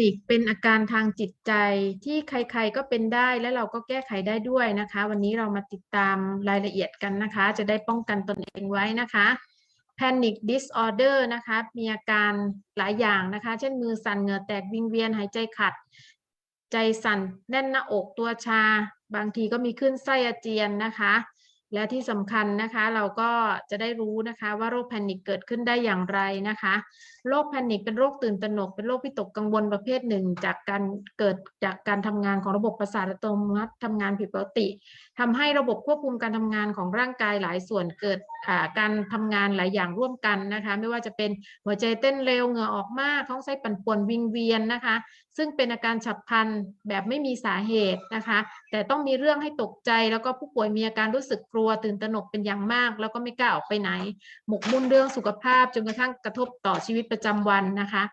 นิคเป็นอาการทางจิตใจที่ใครๆก็เป็นได้และเราก็แก้ไขได้ด้วยนะคะ วันนี้เรามาติดตามรายละเอียดกันนะคะ จะได้ป้องกันตนเองไว้นะคะ Panic Disorder นะคะ มีอาการหลายอย่างนะคะ เช่นมือสั่นเหงื่อแตกวิงเวียนหายใจขัด ใจสั่นแน่นหน้าอกตัวชา บางทีก็มีขึ้นไส้อาเจียนนะคะ และที่สำคัญนะคะเราก็จะได้รู้นะคะว่าโรคแพนิคเกิดขึ้นได้อย่างไรนะคะ โรคแพนิคเป็นโรคตื่นตระหนก เป็นโรควิตกกังวลประเภทหนึ่ง จากการเกิดจากการทำงานของระบบประสาทอัตโนมัติทำงานผิดปกติทำให้ระบบควบคุมการทำงานของร่างกายหลายส่วนเกิดการทำงานหลายอย่างร่วมกันนะคะ ไม่ว่าจะเป็นหัวใจเต้นเร็วเหงื่อออกมากท้องไส้ปั่นป่วนวิงเวียนนะคะ ซึ่งเป็นอาการฉับพลันแบบไม่มีสาเหตุนะคะ แต่ต้องมีเรื่องให้ตกใจแล้วก็ผู้ป่วยมีอาการรู้สึกกลัวตื่นตระหนกเป็นอย่างมาก แล้วก็ไม่กล้าออกไปไหน หมกมุ่นเรื่องสุขภาพจนกระทั่งกระทบต่อชีวิตประจำวันนะคะ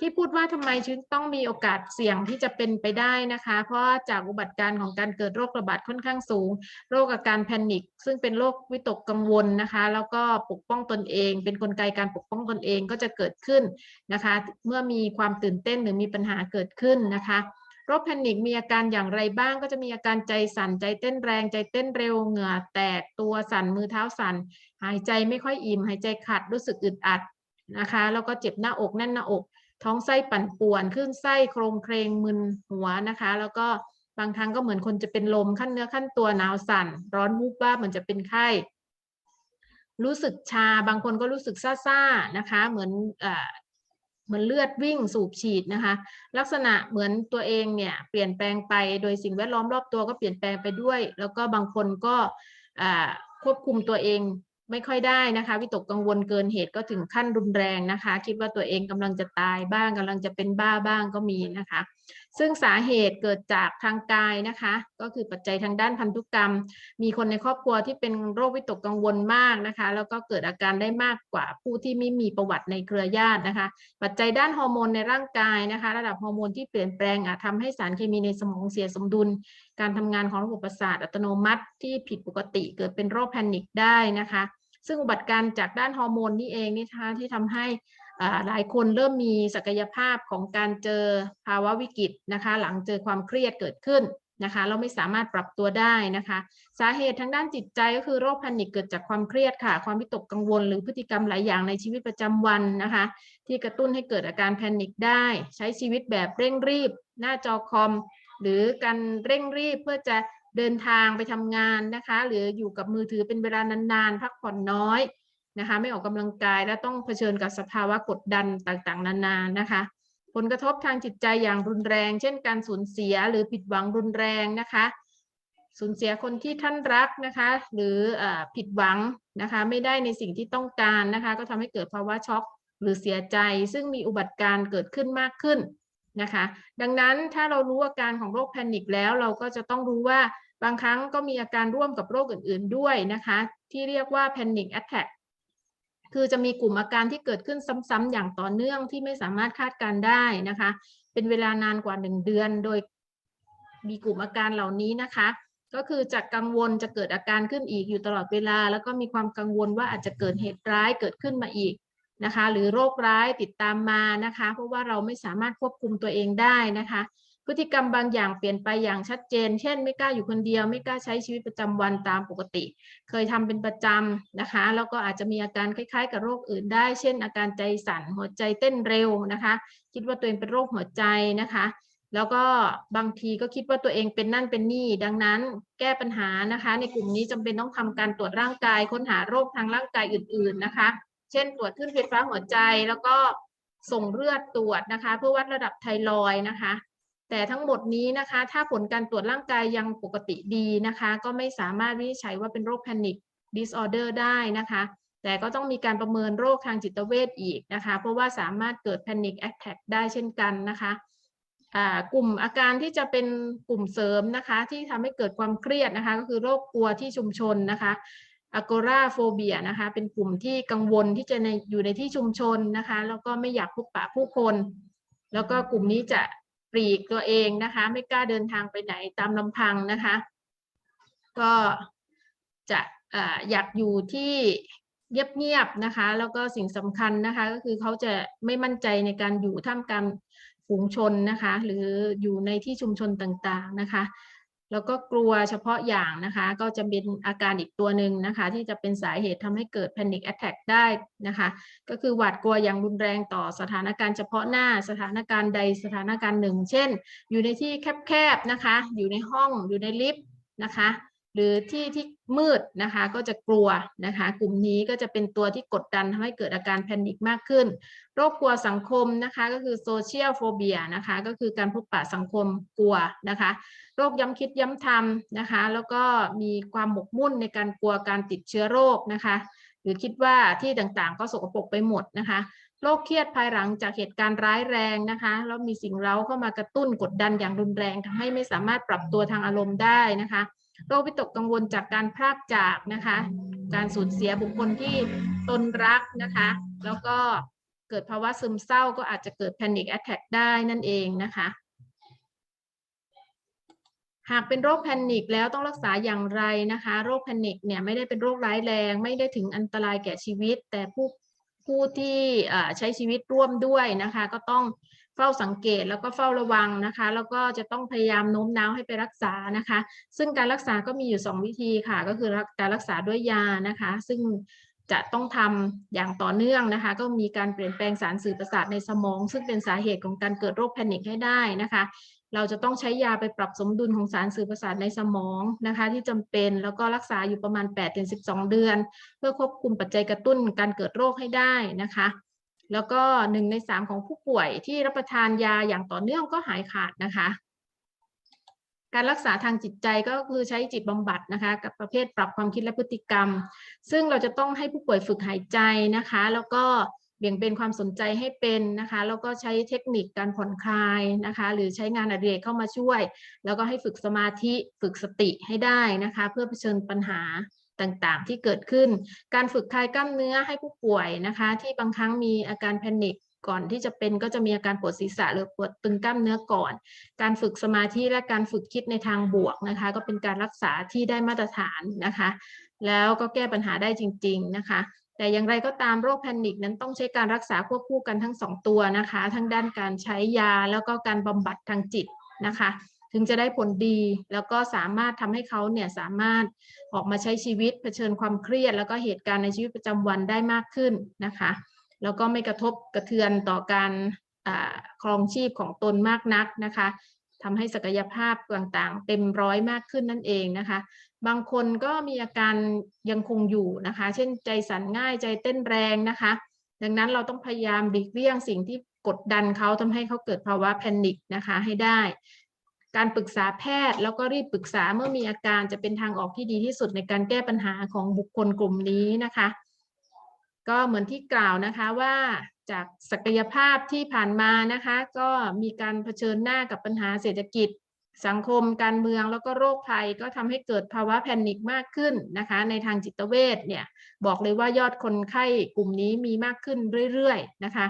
ที่พูดว่าทำไมชีวิตต้องมีโอกาสเสี่ยงที่จะเป็นไปได้นะคะ เพราะจากอุบัติการณ์ของการเกิดโรคระบาดค่อนข้างสูง โรคอาการแพนิคซึ่งเป็นโรควิตกกังวลนะคะ แล้วก็ปกป้องตนเอง เป็นนกลไกการปกป้องตนเองก็จะเกิดขึ้นนะคะ เมื่อมีความตื่นเต้นหรือมีปัญหาเกิดขึ้นนะคะโรคแพนิคมีอาการอย่างไรบ้างก็จะมีอาการใจสั่นใจเต้นแรงใจเต้นเร็วเหงื่อแตกตัวสั่นมือเท้าสั่น หายใจไม่ค่อยอิ่ม หายใจขัดรู้สึกอึดอัด นะคะแล้วก็เจ็บหน้าอกแน่นหน้าอก ท้องไส้ปั่นป่วนขึ้นไส้โครงเครงมึนหัวนะคะ แล้วก็บางครั้งก็เหมือนคนจะเป็นลมขั้นเนื้อขั้นตัวหนาวสั่น ร้อนวูบว่าเหมือนจะเป็นไข้ รู้สึกชาบางคนก็รู้สึกซ่าๆนะคะ เหมือนอเหมือนเลือดวิ่งสูบฉีดนะคะ ลักษณะเหมือนตัวเองเนี่ยเปลี่ยนแปลงไปโดยสิ่งแวดล้อมรอบตัวก็เปลี่ยนแปลงไปด้วย แล้วก็บางคนก็ควบคุมตัวเอง ไม่ค่อยได้นะคะ วิตกกังวลเกินเหตุก็ถึงขั้นรุนแรงนะคะ คิดว่าตัวเองกำลังจะตายบ้างกำลังจะเป็นบ้าบ้างก็มีนะคะ ซึ่งสาเหตุเกิดจากทางกายนะคะ ก็คือปัจจัยทางด้านพันธุกรรม มีคนในครอบครัวที่เป็นโรควิตกกังวลมากนะคะ แล้วก็เกิดอาการได้มากกว่าผู้ที่ไม่มีประวัติในเครือญาตินะคะ ปัจจัยด้านฮอร์โมนในร่างกายนะคะ ระดับฮอร์โมนที่เปลี่ยนแปลงอาจทำให้สารเคมีในสมองเสียสมดุล การทำงานของระบบประสาทอัตโนมัติที่ผิดปกติเกิดเป็นโรคแพนิคได้นะคะ ซึ่งอุบัติการ์จากด้านฮอร์โมนนี่เองนี่นะคะที่ทำให้หลายคนเริ่มมีศักยภาพของการเจอภาวะวิกฤตนะคะ หลังเจอความเครียดเกิดขึ้นนะคะเราไม่สามารถปรับตัวได้นะคะ สาเหตุทางด้านจิตใจก็คือโรคแพนิคเกิดจากความเครียดค่ะ ความวิตกกังวล หรือพฤติกรรมหลายอย่างในชีวิตประจำวันนะคะ ที่กระตุ้นให้เกิดอาการแพนิคได้ ใช้ชีวิตแบบเร่งรีบ หน้าจอคอม หรือการเร่งรีบเพื่อจะ เดินทางไปทำงานนะคะ หรืออยู่กับมือถือเป็นเวลานานๆ พักผ่อนน้อยนะคะ ไม่ออกกำลังกายและต้องเผชิญกับสภาวะกดดันต่างๆ นานานะคะ ผลกระทบทางจิตใจอย่างรุนแรง เช่น การสูญเสียหรือผิดหวังรุนแรงนะคะสูญเสียคนที่ท่านรักนะคะ หรือออผิดหวังนะคะ ไม่ได้ในสิ่งที่ต้องการนะคะ ก็ทำให้เกิดภาวะช็อกหรือเสียใจ ซึ่งมีอุบัติการณ์เกิดขึ้นมากขึ้นนะคะ ดังนั้นถ้าเรารู้อาการของโรคแพนิคแล้วเราก็จะต้องรู้ว่า บางครั้งก็มีอาการร่วมกับโรคอื่น ๆด้วยนะคะ ที่เรียกว่า panic attack คือจะมีกลุ่มอาการที่เกิดขึ้นซ้ำๆอย่างต่อเนื่องที่ไม่สามารถคาดการได้นะคะ เป็นเวลานานกว่า 1 เดือน โดยมีกลุ่มอาการเหล่านี้นะคะ ก็คือจากกังวลจะเกิดอาการขึ้นอีกอยู่ตลอดเวลา แล้วก็มีความกังวลว่าอาจจะเกิดเหตุร้ายเกิดขึ้นมาอีกนะคะ หรือโรคร้ายติดตามมานะคะ เพราะว่าเราไม่สามารถควบคุมตัวเองได้นะคะ พฤติกรรมบางอย่างเปลี่ยนไปอย่างชัดเจน เช่น ไม่กล้าอยู่คนเดียว ไม่กล้าใช้ชีวิตประจำวันตามปกติ เคยทำเป็นประจำนะคะ แล้วก็อาจจะมีอาการคล้าย ๆ กับโรคอื่นได้ เช่น อาการใจสั่น หัวใจเต้นเร็วนะคะ คิดว่าตัวเองเป็นโรคหัวใจนะคะ แล้วก็บางทีก็คิดว่าตัวเองเป็นนั่นเป็นนี่ ดังนั้นแก้ปัญหานะคะ ในกลุ่มนี้จำเป็นต้องทำการตรวจร่างกาย ค้นหาโรคทางร่างกายอื่น ๆนะคะ เช่น ตรวจขึ้นไฟฟ้าหัวใจ แล้วก็ส่งเลือดตรวจนะคะ เพื่อวัดระดับไทรอยนะคะ แต่ทั้งหมดนี้นะคะ ถ้าผลการตรวจร่างกายยังปกติดีนะคะ ก็ไม่สามารถวินิจฉัยว่าเป็นโรคแพนิค disorder ได้นะคะ แต่ก็ต้องมีการประเมินโรคทางจิตเวชอีกนะคะ เพราะว่าสามารถเกิด panic attack ได้เช่นกันนะคะกลุ่มอาการที่จะเป็นกลุ่มเสริมนะคะ ที่ทำให้เกิดความเครียดนะคะ ก็คือโรคกลัวที่ชุมชนนะคะ agoraphobia นะคะ เป็นกลุ่มที่กังวลที่จะในอยู่ในที่ชุมชนนะคะ แล้วก็ไม่อยากพบปะผู้คน แล้วก็กลุ่มนี้จะ ลีกตัวเองนะคะ ไม่กล้าเดินทางไปไหนตามลำพังนะคะ ก็จะออยากอยู่ที่เงียบๆนะคะ แล้วก็สิ่งสำคัญนะคะ ก็คือเขาจะไม่มั่นใจในการอยู่ท่ามกลางฝูงชนนะคะ หรืออยู่ในที่ชุมชนต่างๆนะคะ แล้วก็กลัวเฉพาะอย่างนะคะ ก็จะเป็นอาการอีกตัวหนึ่งนะคะ ที่จะเป็นสาเหตุทำให้เกิด panic attack ได้นะคะ ก็คือหวาดกลัวอย่างรุนแรงต่อสถานการณ์เฉพาะหน้าสถานการณ์ใดสถานการณ์หนึ่ง เช่น อยู่ในที่แคบๆนะคะ อยู่ในห้องอยู่ในลิฟต์นะคะ หรือที่ที่มืดนะคะก็จะกลัวนะคะกลุ่มนี้ก็จะเป็นตัวที่กดดันทำให้เกิดอาการแพนิคมากขึ้น โรคกลัวสังคมนะคะก็คือโซเชียลโฟเบียนะคะก็คือการพบปะสังคมกลัวนะคะโรคย้ำคิดย้ำทำนะคะแล้วก็มีความหมกมุ่นในการกลัวการติดเชื้อโรคนะคะหรือคิดว่าที่ต่างๆ ก็สกปรกไปหมดนะคะโรคเครียดภายหลังจากเหตุการณ์ร้ายแรงนะคะแล้วมีสิ่งเร้าเข้ามากระตุ้นกดดันอย่างรุนแรงทำให้ไม่สามารถปรับตัวทางอารมณ์ได้นะคะ โรควิตกกังวลจากการพลากจากนะคะ การสูญเสียบุคคลที่ตนรักนะคะ แล้วก็เกิดภาวะซึมเศร้าก็อาจจะเกิด panic attack ได้นั่นเองนะคะ หากเป็นโรคแพนิคแล้วต้องรักษาอย่างไรนะคะ โรคแพนิคเนี่ยไม่ได้เป็นโรคร้ายแรง ไม่ได้ถึงอันตรายแก่ชีวิต แต่ผู้ผู้ที่ใช้ชีวิตร่วมด้วยนะคะ ก็ต้อง เฝ้าสังเกตแล้วก็เฝ้าระวังนะคะ แล้วก็จะต้องพยายามโน้มน้าวให้ไปรักษานะคะ ซึ่งการรักษาก็มีอยู่ 2 วิธีค่ะ ก็คือการรักษาด้วยยานะคะ ซึ่งจะต้องทำอย่างต่อเนื่องนะคะ ก็มีการเปลี่ยนแปลงสารสื่อประสาทในสมอง ซึ่งเป็นสาเหตุของการเกิดโรคแพนิคให้ได้นะคะ เราจะต้องใช้ยาไปปรับสมดุลของสารสื่อประสาทในสมองนะคะ ที่จำเป็นแล้วก็รักษาอยู่ประมาณ8-12 เดือน เพื่อควบคุมปัจจัยกระตุ้นการเกิดโรคให้ได้นะคะ แล้วก็หนึ่งในสามของผู้ป่วยที่รับประทานยาอย่างต่อเนื่องก็หายขาดนะคะ การรักษาทางจิตใจก็คือใช้จิตบำบัดนะคะ กับประเภทปรับความคิดและพฤติกรรม ซึ่งเราจะต้องให้ผู้ป่วยฝึกหายใจนะคะ แล้วก็เบี่ยงเบนความสนใจให้เป็นนะคะ แล้วก็ใช้เทคนิคการผ่อนคลายนะคะ หรือใช้งานอดิเรกเข้ามาช่วย แล้วก็ให้ฝึกสมาธิฝึกสติให้ได้นะคะ เพื่อเผชิญปัญหา ต่างๆ ที่เกิดขึ้น การฝึกคลายกล้ามเนื้อให้ผู้ป่วยนะคะ ที่บางครั้งมีอาการแพนิคก่อนที่จะเป็นก็จะมีอาการปวดศีรษะหรือปวดตึงกล้ามเนื้อก่อน การฝึกสมาธิและการฝึกคิดในทางบวกนะคะ ก็เป็นการรักษาที่ได้มาตรฐานนะคะ แล้วก็แก้ปัญหาได้จริง ๆนะคะแต่อย่างไรก็ตามโรคแพนิคนั้นต้องใช้การรักษาควบคู่กันทั้งสองตัวนะคะ ทั้งด้านการใช้ยาแล้วก็การบำบัดทางจิตนะคะ ถึงจะได้ผลดี แล้วก็สามารถทำให้เขาเนี่ยสามารถออกมาใช้ชีวิตเผชิญความเครียด แล้วก็เหตุการณ์ในชีวิตประจำวันได้มากขึ้นนะคะ แล้วก็ไม่กระทบกระเทือนต่อการครองชีพของตนมากนักนะคะทำให้ศักยภาพต่างๆ เต็มร้อยมากขึ้นนั่นเองนะคะ บางคนก็มีอาการยังคงอยู่นะคะ เช่นใจสั่นง่ายใจเต้นแรงนะคะ ดังนั้นเราต้องพยายามหลีกเลี่ยงสิ่งที่กดดันเขาทำให้เขาเกิดภาวะแพนิคนะคะให้ได้ การปรึกษาแพทย์ แล้วก็รีบปรึกษาเมื่อมีอาการจะเป็นทางออกที่ดีที่สุดในการแก้ปัญหาของบุคคลกลุ่มนี้นะคะ ก็เหมือนที่กล่าวนะคะว่าจากศักยภาพที่ผ่านมานะคะ ก็มีการเผชิญหน้ากับปัญหาเศรษฐกิจ สังคม การเมืองแล้วก็โรคภัย ก็ทำให้เกิดภาวะแพนิคมากขึ้นนะคะ ในทางจิตเวชเนี่ยบอกเลยว่ายอดคนไข้กลุ่มนี้มีมากขึ้นเรื่อยๆนะคะ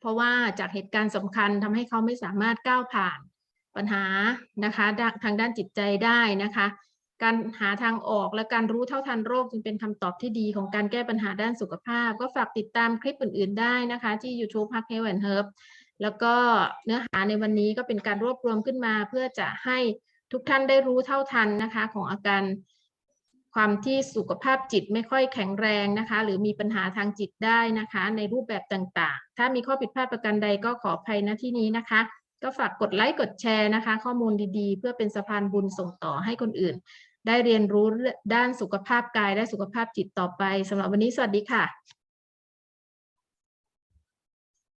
เพราะว่าจากเหตุการณ์สำคัญทำให้เขาไม่สามารถก้าวผ่าน ปัญหานะคะทางด้านจิตใจได้นะคะ การหาทางออกและการรู้เท่าทันโรคจึงเป็นคำตอบที่ดีของการแก้ปัญหาด้านสุขภาพ ก็ฝากติดตามคลิปอื่น ๆ ได้นะคะ ที่ YouTube Park Health and Herb แล้วก็เนื้อหาในวันนี้ก็เป็นการรวบรวมขึ้นมา เพื่อจะให้ทุกท่านได้รู้เท่าทันนะคะ ของอาการความที่สุขภาพจิตไม่ค่อยแข็งแรงนะคะ หรือมีปัญหาทางจิตได้นะคะ ในรูปแบบต่างๆ ถ้ามีข้อผิดพลาดประการใดก็ขออภัยณที่นี้นะคะ ก็ฝากกดไลค์กดแชร์นะคะ ข้อมูลดีๆ เพื่อเป็นสะพานบุญส่งต่อให้คนอื่น ได้เรียนรู้ด้านสุขภาพกายและสุขภาพจิตต่อไปสำหรับวันนี้สวัสดีค่ะ